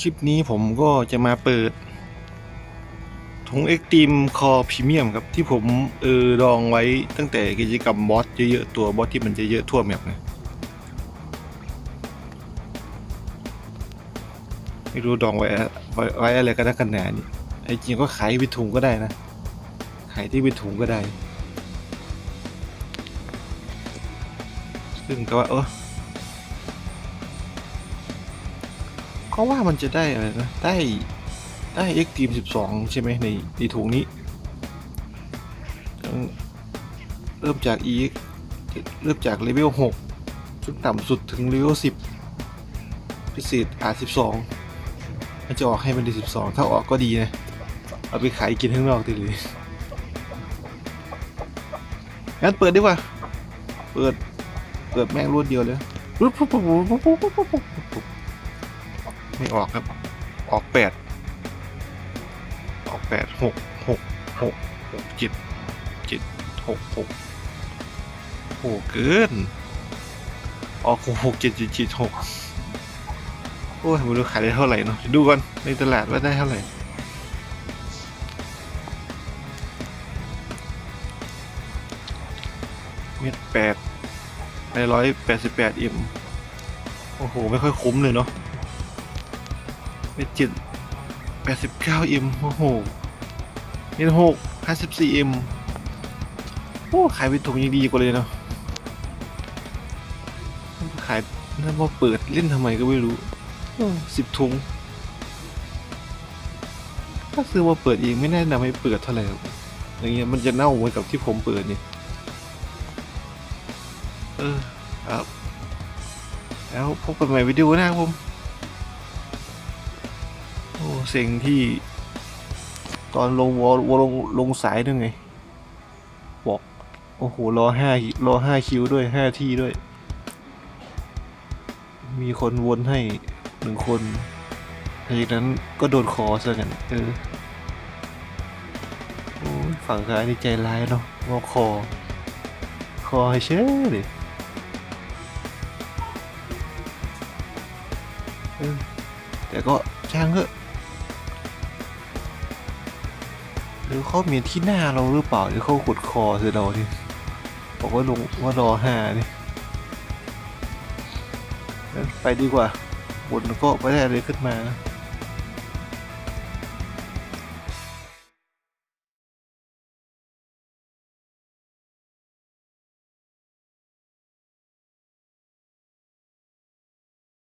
คลิปนี้ผมก็จะมาเปิดถุงเอ็กตีมคอพรีเมียมครับที่ผมเออดองไว้ตั้งแต่กิจกรรมบอสเยอะๆตัวบอสที่มันจะเยอะทั่วแมปนะไม่รู้ดองไว้ไว้อะไรกันนักกันหนนี่ไอ้จริงก็ขายเป็นถุงก็ได้นะ ขายที่เป็นถุงก็ได้ ซึ่งก็ว่าเออ เขาว่ามันจะได้อะไรนะ ได้ได้เอ็กทีมสิบสองใช่ไหมในในถุงนี้ เริ่มจากอเริ่มจากเลเวลหกซึ่งต่ำสุดถึงเลเวลสิบพิเศษอาจสิบสองมันจะออกให้มันได้สิบสองถ้าออกก็ดีนะ เอาไปขายกินข้างนอกดีเลยงั้นเปิดดีกว่า เปิด เปิดแม่งรวดเดียวเลยปุ๊บปุ๊บปุ๊บปุ๊บปุ๊บปุ๊บ ไม่ออกครับ ออกแปดออกแปดหกหกหกหกเจ็ดเจ็ดหกหกโอ้เกิน ออกหกเจ็ดเจ็ดเจ็ดหกโอ้ยไม่รู้ขายได้เท่าไหร่เนาะดูก่อนในตลาดว่าได้เท่าไหร่เม็ดแปดในร้อยแปดสิบแปดอ็มโอ้โห ไม่ค่อยคุ้มเลยเนาะ เม็ดเจ็ดแปดสิบเก้าเอ็มโอ้โหเม็ดหกห้าสิบสี่เอ็มโอ้ขายเป็นถุงยังดีกว่าเลยเนาะขายนั่นว่าเปิดเล่นทำไมก็ไม่รู้สิบถุงถ้าซื้อมาเปิดเองไม่แนะนำให้เปิดเท่าไหร่อย่างเงี้ยมันจะเน่าเหมือนกับที่ผมเปิดนี่เออครับแล้วพบกันใหม่วิดีโอหน้าผม เซ็งที่ ตอนลงวอลวอลลงลงสายด้วยไง บอก โอ้โห รอห้ารอห้าคิวด้วยห้าที่ด้วย มีคนวนให้หนึ่งคนหลังจากนั้นก็โดนคอซะกันเออโอ้ฝั่งซ้ายนี่ใจร้ายเนาะงอคอ คอให้เชื่อเลยแต่ก็ช่างเถอะ หรือเขาเมียที่หน้าเราหรือเปล่าหรือเขากดคอใส่เราดิบอกว่าลงว่ารอห้านี่ไปดีกว่าบนก็ไม่ได้อะไรขึ้นมานะ